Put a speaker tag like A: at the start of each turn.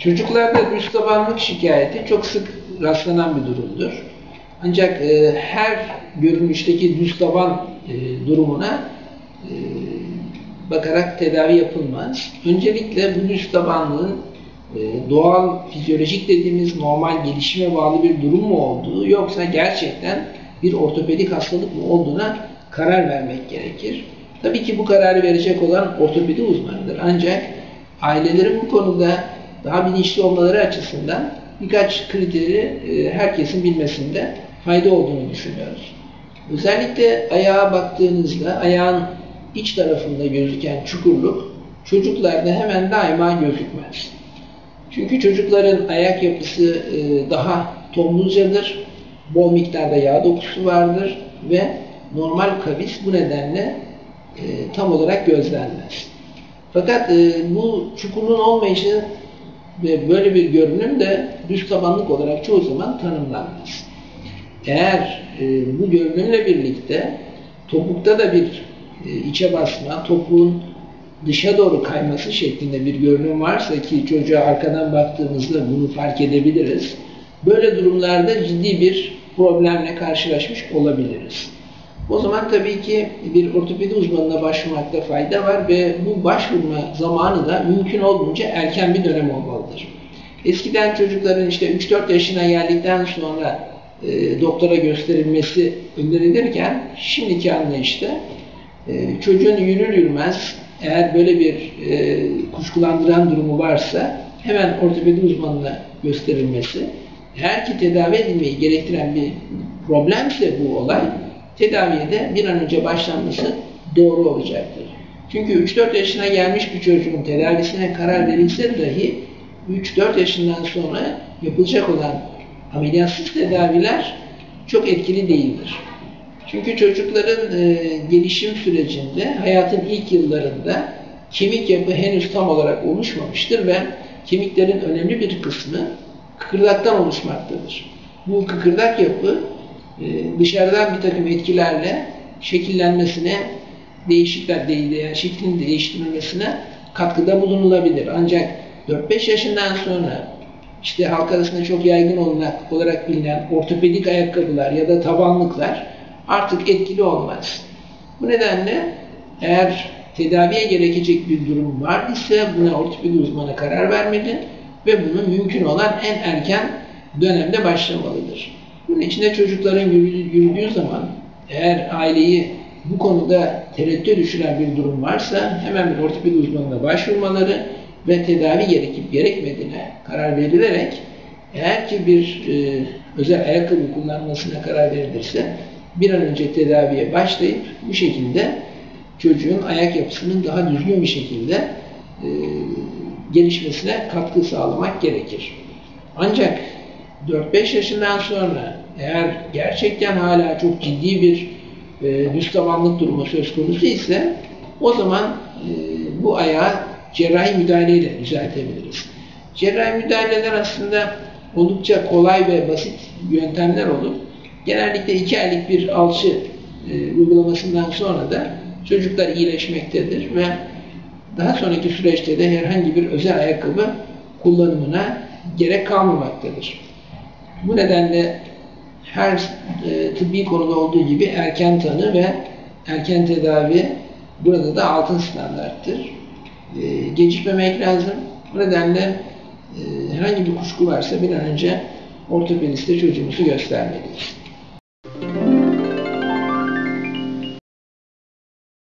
A: Çocuklarda düz tabanlık şikayeti çok sık rastlanan bir durumdur. Ancak e, her görünüşteki düz taban e, durumuna e, bakarak tedavi yapılmaz. Öncelikle bu düz tabanlığın e, doğal, fizyolojik dediğimiz normal gelişime bağlı bir durum mu olduğu yoksa gerçekten bir ortopedik hastalık mı olduğuna karar vermek gerekir. Tabii ki bu kararı verecek olan ortopedi uzmanıdır. Ancak ailelerin bu konuda daha bilinçli olmaları açısından birkaç kriteri e, herkesin bilmesinde fayda olduğunu düşünüyoruz. Özellikle ayağa baktığınızda ayağın iç tarafında gözüken çukurluk çocuklarda hemen daima gözükmez. Çünkü çocukların ayak yapısı e, daha tombulcadır, bol miktarda yağ dokusu vardır ve normal kavis bu nedenle e, tam olarak gözlenmez. Fakat bu çukurluğun olmayışı ve böyle bir görünüm de düz tabanlık olarak çoğu zaman tanımlanmaz. Eğer e, bu görünümle birlikte topukta da bir e, içe basma, topuğun dışa doğru kayması şeklinde bir görünüm varsa ki çocuğa arkadan baktığımızda bunu fark edebiliriz. Böyle durumlarda ciddi bir problemle karşılaşmış olabiliriz. O zaman tabii ki bir ortopedi uzmanına başvurmakta fayda var ve bu başvurma zamanı da mümkün olduğunca erken bir dönem olmalıdır. Eskiden çocukların işte 3-4 yaşına geldikten sonra e, doktora gösterilmesi önerilirken şimdiki anlayışta e, çocuğun yürür yürümez eğer böyle bir e, kuşkulandıran durumu varsa hemen ortopedi uzmanına gösterilmesi, eğer ki tedavi edilmeyi gerektiren bir problemse bu olay, tedaviye de bir an önce başlanması doğru olacaktır. Çünkü 3-4 yaşına gelmiş bir çocuğun tedavisine karar verilse dahi 3-4 yaşından sonra yapılacak olan ameliyatsız tedaviler çok etkili değildir. Çünkü çocukların e, gelişim sürecinde hayatın ilk yıllarında kemik yapı henüz tam olarak oluşmamıştır ve kemiklerin önemli bir kısmı kıkırdaktan oluşmaktadır. Bu kıkırdak yapı dışarıdan bir takım etkilerle şekillenmesine, değişikler değil, yani şeklin değiştirilmesine katkıda bulunulabilir. Ancak 4-5 yaşından sonra işte halk arasında çok yaygın olarak, olarak bilinen ortopedik ayakkabılar ya da tabanlıklar artık etkili olmaz. Bu nedenle eğer tedaviye gerekecek bir durum var ise buna ortopedi uzmanı karar vermeli ve bunu mümkün olan en erken dönemde başlamalıdır. Bunun için de çocukların yürüdüğü zaman eğer aileyi bu konuda tereddüte düşüren bir durum varsa hemen bir ortopedi uzmanına başvurmaları ve tedavi gerekip gerekmediğine karar verilerek eğer ki bir e, özel ayakkabı kullanmasına karar verilirse bir an önce tedaviye başlayıp bu şekilde çocuğun ayak yapısının daha düzgün bir şekilde e, gelişmesine katkı sağlamak gerekir. Ancak 4-5 yaşından sonra eğer gerçekten hala çok ciddi bir e, düz tabanlık durumu söz konusu ise o zaman e, bu ayağı cerrahi müdahaleyle düzeltebiliriz. Cerrahi müdahaleler aslında oldukça kolay ve basit yöntemler olup genellikle iki aylık bir alçı e, uygulamasından sonra da çocuklar iyileşmektedir ve daha sonraki süreçte de herhangi bir özel ayakkabı kullanımına gerek kalmamaktadır. Bu nedenle her e, tıbbi konuda olduğu gibi erken tanı ve erken tedavi burada da altın standarttır. E, gecikmemek lazım. Bu nedenle e, herhangi bir kuşku varsa bir an önce ortopediste çocuğumuzu göstermeliyiz.